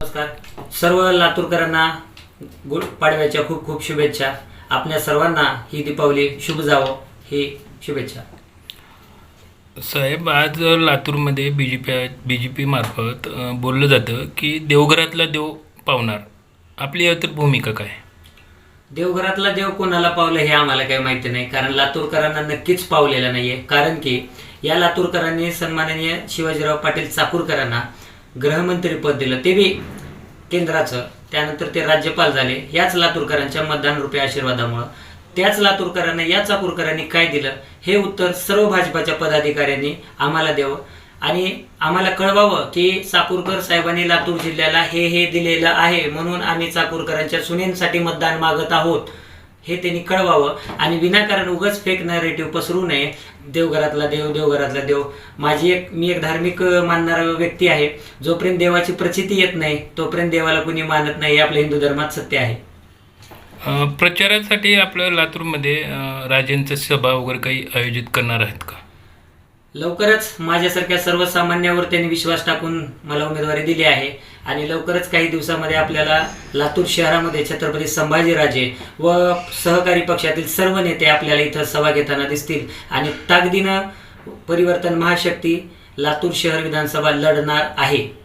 नमस्कार. सर्व लातूरकरांना गुड पाडव्याच्या खूप खूप शुभेच्छा. आपल्या सर्वांना ही दीपावली शुभ जावो ही शुभेच्छा. साहेब आज लातूरमध्ये B J P B J P मार्फत बोललं जातं की देवघरातला देव पावणार. आपली यावर भूमिका काय? देवघरातला देव कोणाला पावलं हे आम्हाला काही माहिती नाही कारण लातूरकरांना नक्कीच पावलेलं नाहीये. कारण की या लातूरकरांनी सन्माननीय शिवाजीराव पाटील चाकूरकरांना गृहमंत्री पद दिलं. ते बी केंद्राचं. त्यानंतर ते राज्यपाल झाले. याच लातूरकरांच्या मतदान रुपये आशीर्वादामुळं. त्याच लातूरकरांना या चाकूरकरांनी काय दिलं? हे उत्तर सर्व भाजपाच्या पदाधिकाऱ्यांनी आम्हाला द्यावं. आणि आम्हाला कळवावं की चाकूरकर साहेबांनी लातूर जिल्ह्याला हे हे दिलेलं आहे म्हणून आम्ही चाकूरकरांच्या सुनेंसाठी मतदान मागत आहोत. हे त्यांनी कळवावं. आणि विनाकारण उगाच फेक नॅरेटिव्ह पसरू नये. देवघरातला देव देवघरातला देव. माझी एक मी एक धार्मिक मानणारा व्यक्ती आहे. जोपर्यंत देवाची प्रचिती येत नाही तोपर्यंत देवाला कुणी मानत नाही हे आपल्या हिंदू धर्मात सत्य आहे. प्रचारासाठी आपलं लातूरमध्ये राजेंचं सभा वगैरे काही आयोजित करणार आहेत का? लवकरच माझ्यासारख्या सर्वसामान्यावर त्यांनी विश्वास टाकून मला उमेदवारी दिली आहे. आणि लवकरच काही दिवसामध्ये आपल्याला लातूर शहरामध्ये छत्रपती संभाजीराजे व सहकारी पक्षातील सर्व नेते आपल्याला इथं सभा घेताना दिसतील. आणि ताकदीनं परिवर्तन महाशक्ती लातूर शहर विधानसभा लढणार आहे.